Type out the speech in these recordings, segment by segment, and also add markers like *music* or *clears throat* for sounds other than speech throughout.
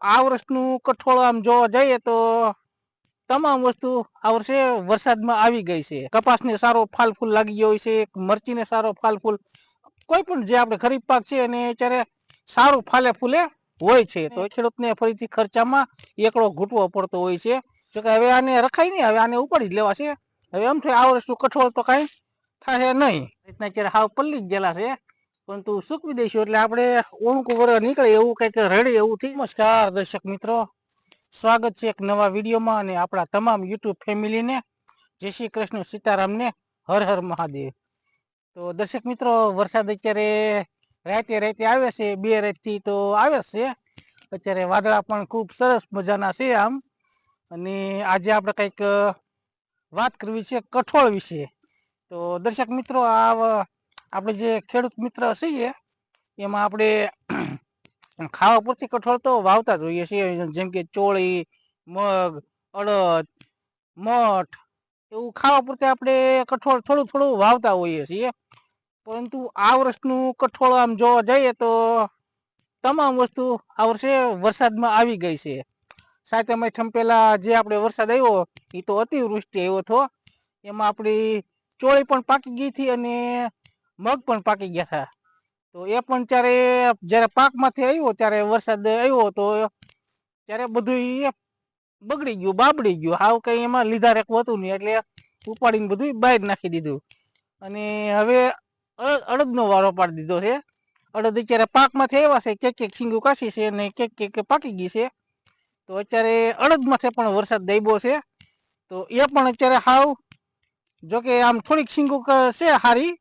આ વર્ષનું કઠોળ આમ જોવા જઈએ તો તમામ વસ્તુ આ વર્ષે વરસાદમાં આવી ગઈ છે. કપાસને સારો ફાલ ફૂલ લાગી ગયો છે, મરચીને સારો ફાલ ફૂલ. કોઈ પણ જે આપણે ખરીફ પાક છે અને અત્યારે સારું ફાલે ફૂલે હોય છે. તો ખેડૂતને ફરીથી ખર્ચામાં એકડો ઘૂંટવો પડતો હોય છે. જો કે હવે આને રખાય નહીં, હવે આને ઉપાડી જ લેવા છે. હવે એમ થાય આ વર્ષનું કઠોળ તો કાંઈ થાય નહીં. રીતના અત્યારે હાવ પલ્લી જ ગયેલા છે. પરંતુ સૂકવી દઈશું એટલે આપણે ઓણકું વર નીકળે એવું કંઈક રડે એવું થઈ નમસ્કાર દર્શક મિત્રો, સ્વાગત છે એક નવા વિડીયોમાં અને આપણા તમામ યુટ્યુબ ફેમિલીને. જય શ્રી કૃષ્ણ, સીતારામને, હર હર મહાદેવ. તો દર્શક મિત્રો, વરસાદ અત્યારે રાતે રાતે આવે છે, બે રાતથી તો આવે છે. અત્યારે વાદળા પણ ખૂબ સરસ મજાના છે આમ. અને આજે આપણે કંઈક વાત કરવી છે, કઠોળ વિશે. તો દર્શક મિત્રો, આ આપણે જે ખેડૂત મિત્ર છીએ, એમાં આપણે *clears throat* ખાવા પૂરતી કઠોળ તો વાવતા જ હોઈએ છીએ. જેમ કે ચોળી, મગ, અડદ, મઠ, એવું ખાવા પૂરતે આપણે કઠોળ થોડું થોડું વાવતા હોઈએ છીએ. પરંતુ આ વર્ષનું કઠોળ આમ જોવા જઈએ તો તમામ વસ્તુ આ વર્ષે વરસાદમાં આવી ગઈ છે. સાતમ આઠમ પહેલાં જે આપણે વરસાદ આવ્યો એ તો અતિવૃષ્ટિ આવ્યો હતો. એમાં આપણી ચોળી પણ પાકી ગઈ હતી અને મગ પણ પાકી ગયા હતા. તો એ પણ ત્યારે જ્યારે પાકમાંથી આવ્યો, ત્યારે વરસાદ આવ્યો તો ત્યારે બધું બગડી ગયું, બાબડી ગયું. હાવ કઈ એમાં લીધા રેક હતું નહીં, એટલે ઉપાડીને બધું બહાર નાખી દીધું. અને હવે અડદ અડદનો વારો પાડી દીધો છે. અડદ અત્યારે પાકમાંથી આવ્યા છે કેક કેક સિંગું કાશી છે અને કેક કેક પાકી ગઈ છે. તો અત્યારે અડદમાંથી પણ વરસાદ દાબ્યો છે. તો એ પણ અત્યારે હાવ, જોકે આમ થોડીક સિંગું છે હારી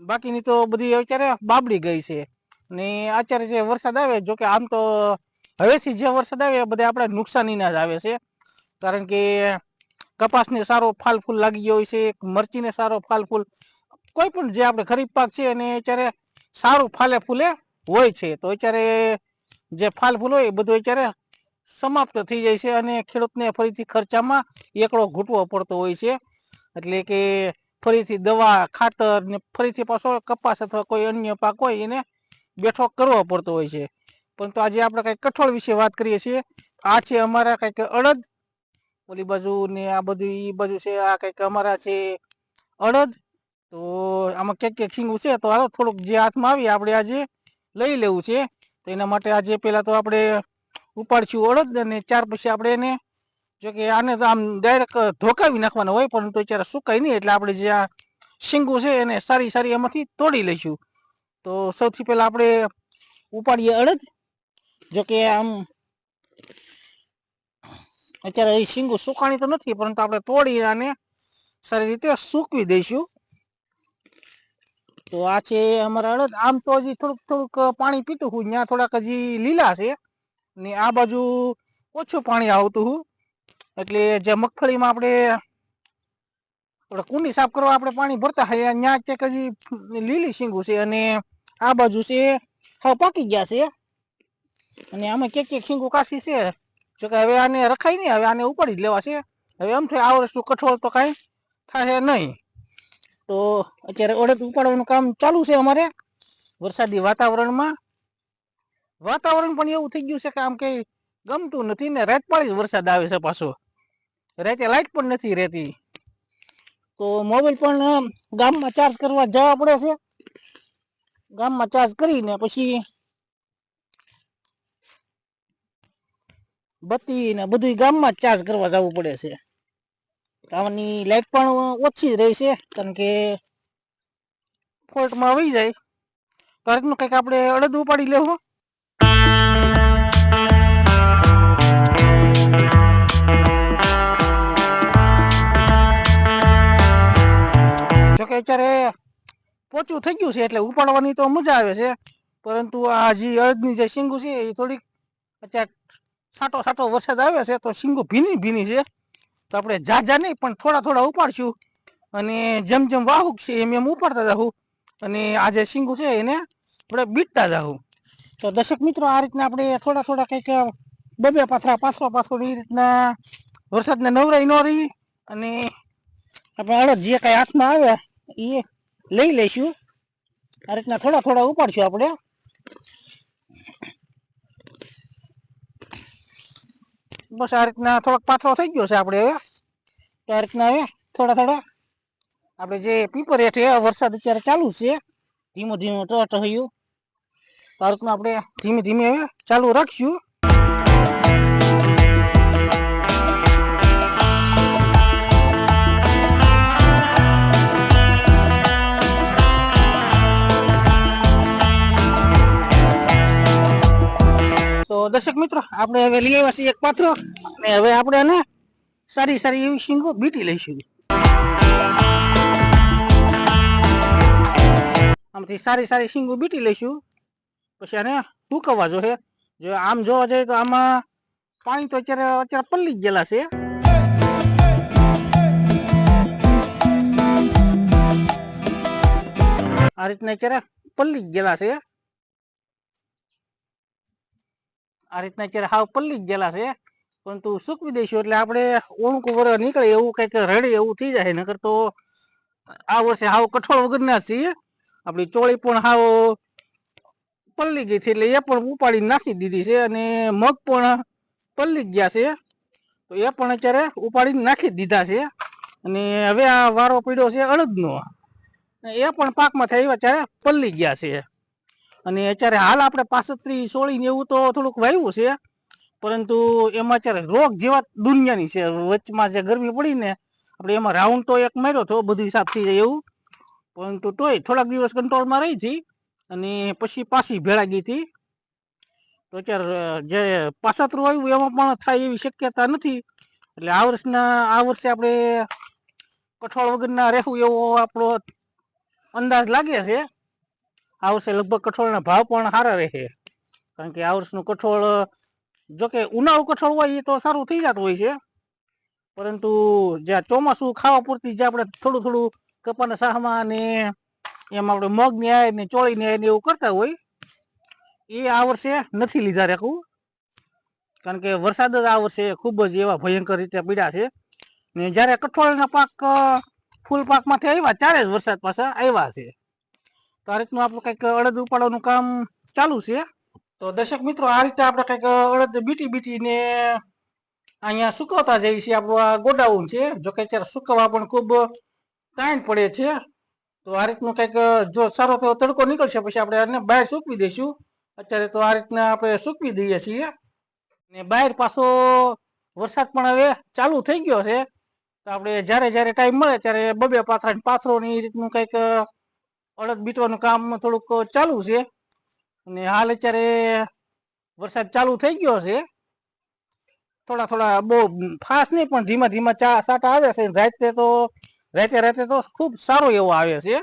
બાકીની તો બધી અત્યારે બાબડી ગઈ છે. ને અત્યારે જે વરસાદ આવે જો કે આમ તો હવેથી જે વરસાદ આવે એ બધા આપણે નુકસાનીના જ આવે છે. કારણ કે કપાસને સારો ફાલ ફૂલ લાગી ગયો હોય છે, મરચીને સારો ફાલ ફૂલ. કોઈ પણ જે આપણે ખરીફ પાક છે અને અત્યારે સારું ફાલે ફૂલે હોય છે. તો અત્યારે જે ફાલ ફૂલ હોય એ બધું અત્યારે સમાપ્ત થઈ જાય છે અને ખેડૂતને ફરીથી ખર્ચામાં એકડો ઘૂંટવો પડતો હોય છે. એટલે કે ફરીથી દવા, ખાતર ને ફરીથી પાછો કપાસ અથવા કોઈ અન્ય પાક હોય એને બેઠો કરવો પડતો હોય છે. પરંતુ આજે આપણે કંઈક કઠોળ વિશે વાત કરીએ છીએ. આ છે અમારા કંઈક અડદ. ઓલી બાજુ ને આ બધું એ બાજુ છે, આ કંઈક અમારા છે અડદ. તો આમાં ક્યાંક ક્યાંક સિંગું છે, તો હાલો થોડુંક જે હાથમાં આવી આપણે આજે લઈ લેવું છે. તો એના માટે આજે પહેલાં તો આપણે ઉપાડશું અડદ અને ચાર પછી આપણે એને જો કે આને તો આમ ડાયરેક્ટ ધોકાવી નાખવાના હોય, પરંતુ અત્યારે સુકાય નહીં, એટલે આપણે જે આ શીંગું છે એને સારી સારી એમાંથી તોડી લઈશું. તો સૌથી પહેલા આપણે ઉપાડીએ અડદ. જોકે આમ અત્યારે એ શીંગું સુકાણી તો નથી, પરંતુ આપણે તોડી આને સારી રીતે સૂકવી દઈશું. તો આ છે અમારા અડદ. આમ તો હજી થોડુંક થોડુંક પાણી પીતું હું, ત્યાં થોડાક હજી લીલા છે. ને આ બાજુ ઓછું પાણી આવતું હું. એટલે જે મગફળીમાં આપણે કુંડી સાફ કરવા આપણે પાણી ભરતા હોય ત્યાં ક્યાંક હજી લીલી શીંગું છે અને આ બાજુ છે હવે પાકી ગયા છે. અને આમાં ક્યાંક ક્યાંક શીંગું કાશી છે. જો કે હવે આને રખાય નહીં, હવે આને ઉપાડી જ લેવા છે. હવે એમ થાય આ વર્ષનું કઠોળ તો કાંઈ થશે નહીં. તો અત્યારે અડદ ઉપાડવાનું કામ ચાલુ છે અમારે વરસાદી વાતાવરણમાં. વાતાવરણ પણ એવું થઈ ગયું છે કે આમ કંઈ ગમતું નથી ને રાત પાળી વરસાદ આવે છે પાછો. રાતે લાઈટ પણ નથી રહેતી. તો મોબાઈલ પણ ગામમાં ચાર્જ કરવા જવા પડે છે. ગામમાં ચાર્જ કરીને પછી બત્તી ને બધું ગામમાં ચાર્જ કરવા જવું પડે છે. ગામની લાઈટ પણ ઓછી રહી છે, કારણ કે ફોલ્ટમાં આવી જાય. તો કંઈક આપણે અડદ ઉપાડી લેવું. પોચું થઈ ગયું છે એટલે ઉપાડવાની તો મજા આવે છે. પરંતુ આ જે અડદની જે શીંગુ છે એ થોડીક અત્યારે સાટો સાટો વરસાદ આવે છે તો શીંગું ભીની ભીની છે. તો આપણે ઝાઝા નહીં પણ થોડા થોડા ઉપાડશું. અને જેમ જેમ વાહુક છે એમ એમ ઉપાડતા જાઉં અને આ જે શીંગું છે એને આપણે બીટતા જાઉં તો દર્શક મિત્રો, આ રીતના આપણે થોડા થોડા કંઈક બબે પાથરા, પાથરો પાછળ એ રીતના વરસાદને નવરાઈ ન રહી. અને આપણે અડદ જે કાંઈ હાથમાં આવે એ લઈ લઈશું. આ રીતના થોડા થોડા ઉપાડશું આપણે. બસ આ રીતના થોડોક પાથરો થઈ ગયો છે આપણે હવે. તો આ રીતના હવે થોડા થોડા આપણે જે પીપર હેઠે વરસાદ અત્યારે ચાલુ છે, ધીમો ધીમો ટહ થયું. આ રીતના આપણે ધીમે ધીમે હવે ચાલુ રાખીશું દર્શક મિત્રો, આપણે હવે લઈ આવ્યા છીએ એક પાત્ર અને હવે આપણે એને સારી સારી એવી શીંગો બીટી લઈશું. આમથી સારી સારી શીંગો બીટી લઈશું. પછી આને સુકવવા જોઈએ. જો આમ જોવા જઈએ તો આમાં પાણી તો અત્યારે અત્યારે પલ્લી જ ગયેલા છે. આ રીતના અત્યારે પલ્લી જ ગયેલા છે. આ રીતના અત્યારે હાવ પલ્લી ગયેલા છે. પરંતુ સૂકવી દઈશું એટલે આપણે ઓણકું વર નીકળે એવું કંઈક રડે એવું થઈ જાય. નકર તો આ વર્ષે હાવ કઠોળ વગરના છીએ. આપણી ચોળી પણ હાવ પલ્લી ગઈ છે એટલે એ પણ ઉપાડી નાખી દીધી છે અને મગ પણ પલ્લી ગયા છે. તો એ પણ અત્યારે ઉપાડીને નાખી દીધા છે. અને હવે આ વારો પીડ્યો છે અડદનો. એ પણ પાકમાં થાય અત્યારે પલ્લી ગયા છે. અને અત્યારે હાલ આપણે પાસત્રી સોળી એવું તો થોડુંક વાવ્યું છે. પરંતુ એમાં અત્યારે રોગ જેવા દુનિયાની છે. વચમાં જે ગરમી પડી ને, આપણે એમાં રાઉન્ડ તો એક માર્યો હતો બધું હિસાબ થઈ જાય એવું. પરંતુ તોય થોડાક દિવસ કંટ્રોલમાં રહી હતી અને પછી પાછી ભેળા ગઈ હતી. તો અત્યારે જે પાસતરું આવ્યું એમાં પણ થાય એવી શક્યતા નથી. એટલે આ વર્ષના, આ વર્ષે આપણે કઠોળ વગરના રહેવું એવો આપણો અંદાજ લાગે છે. આ વર્ષે લગભગ કઠોળના ભાવ પણ સારા રહે કારણ કે આ વર્ષનું કઠોળ જો કે ઉનાળું કઠોળ હોય એ તો સારું થઈ જતું હોય છે. પરંતુ જ્યાં ચોમાસું ખાવા પૂરતી જે આપણે થોડું થોડું કપાના શાહમાં ને એમાં આપણે મગ ને આય ને ચોળી ને આય ને એવું કરતા હોય, એ આ વર્ષે નથી લીધા રેખું કારણ કે વરસાદ જ આ વર્ષે ખૂબ જ એવા ભયંકર રીતે પીડા છે. ને જ્યારે કઠોળના પાક, ફૂલ પાકમાંથી આવ્યા, ત્યારે જ વરસાદ પાછા આવ્યા છે. તો આ રીતનું આપણું કંઈક અડદ ઉપાડવાનું કામ ચાલુ છે. તો દર્શક મિત્રો, આ રીતે આપણે કંઈક અડદ બીટી બીટી ને અહીંયા સુકવતા જઈએ છીએ. આપણું આ ગોડાઉન છે, જો કે અત્યારે સુકવવા પણ ખૂબ ટાઈમ પડે છે. તો આ રીતનું કંઈક જો સારો તો તડકો નીકળશે, પછી આપણે એને બહાર સૂકવી દઈશું. અત્યારે તો આ રીતના આપણે સૂકવી દઈએ છીએ. ને બહાર પાછો વરસાદ પણ હવે ચાલુ થઈ ગયો છે. તો આપણે જ્યારે જ્યારે ટાઈમ મળે ત્યારે બબે પાથરા પાથરો ને એ રીતનું કંઈક અડદ બીટવાનું કામ થોડુંક ચાલુ છે. અને હાલ અત્યારે વરસાદ ચાલુ થઈ ગયો છે. થોડા થોડા બહુ ફાસ્ટ નહીં, પણ ધીમા ધીમા ચા સાટા આવે છે. રાતે તો, રાતે રાતે તો ખૂબ સારો એવો આવે છે.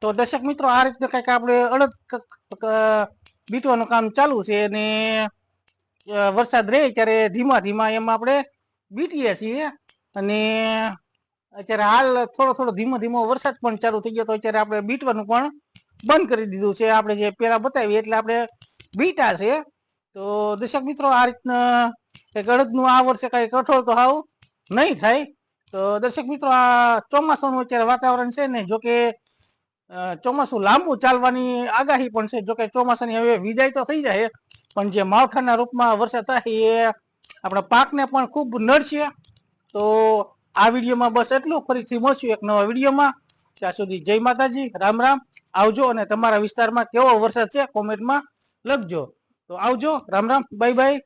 તો દર્શક મિત્રો, આ રીતે કંઈક આપણે અડદ બીટવાનું કામ ચાલુ છે અને વરસાદ રહે ત્યારે ધીમા ધીમા એમાં આપણે બીટીએ છીએ. અને અત્યારે હાલ થોડો થોડો ધીમો ધીમો વરસાદ પણ ચાલુ થઈ ગયો તો અત્યારે આપણે બીટવાનું પણ બંધ કરી દીધું છે. આપણે જે પેલા બતાવી એટલે આપણે બીટા છે. તો દર્શક મિત્રો, આ રીતના કંઈક અડદનું આ વર્ષે કઈ કઠોળ તો હાવ નહીં થાય. તો દર્શક મિત્રો, આ ચોમાસાનું અત્યારે વાતાવરણ છે ને, જોકે ચોમાસું લાંબુ ચાલવાની આગાહી પણ છે. જોકે ચોમાસાની હવે વિદાય તો થઈ જાય, પણ જે માવઠાના રૂપમાં વરસાદ થાય એ આપણા પાકને પણ ખૂબ નડશે. તો આ વિડીયોમાં બસ એટલું. ફરીથી મળશું એક નવા વિડીયોમાં. ત્યાં સુધી જય માતાજી, રામ રામ. આવજો અને તમારા વિસ્તારમાં કેવો વરસાદ છે કોમેન્ટમાં લખજો. તો આવજો. રામ રામ. Bye bye.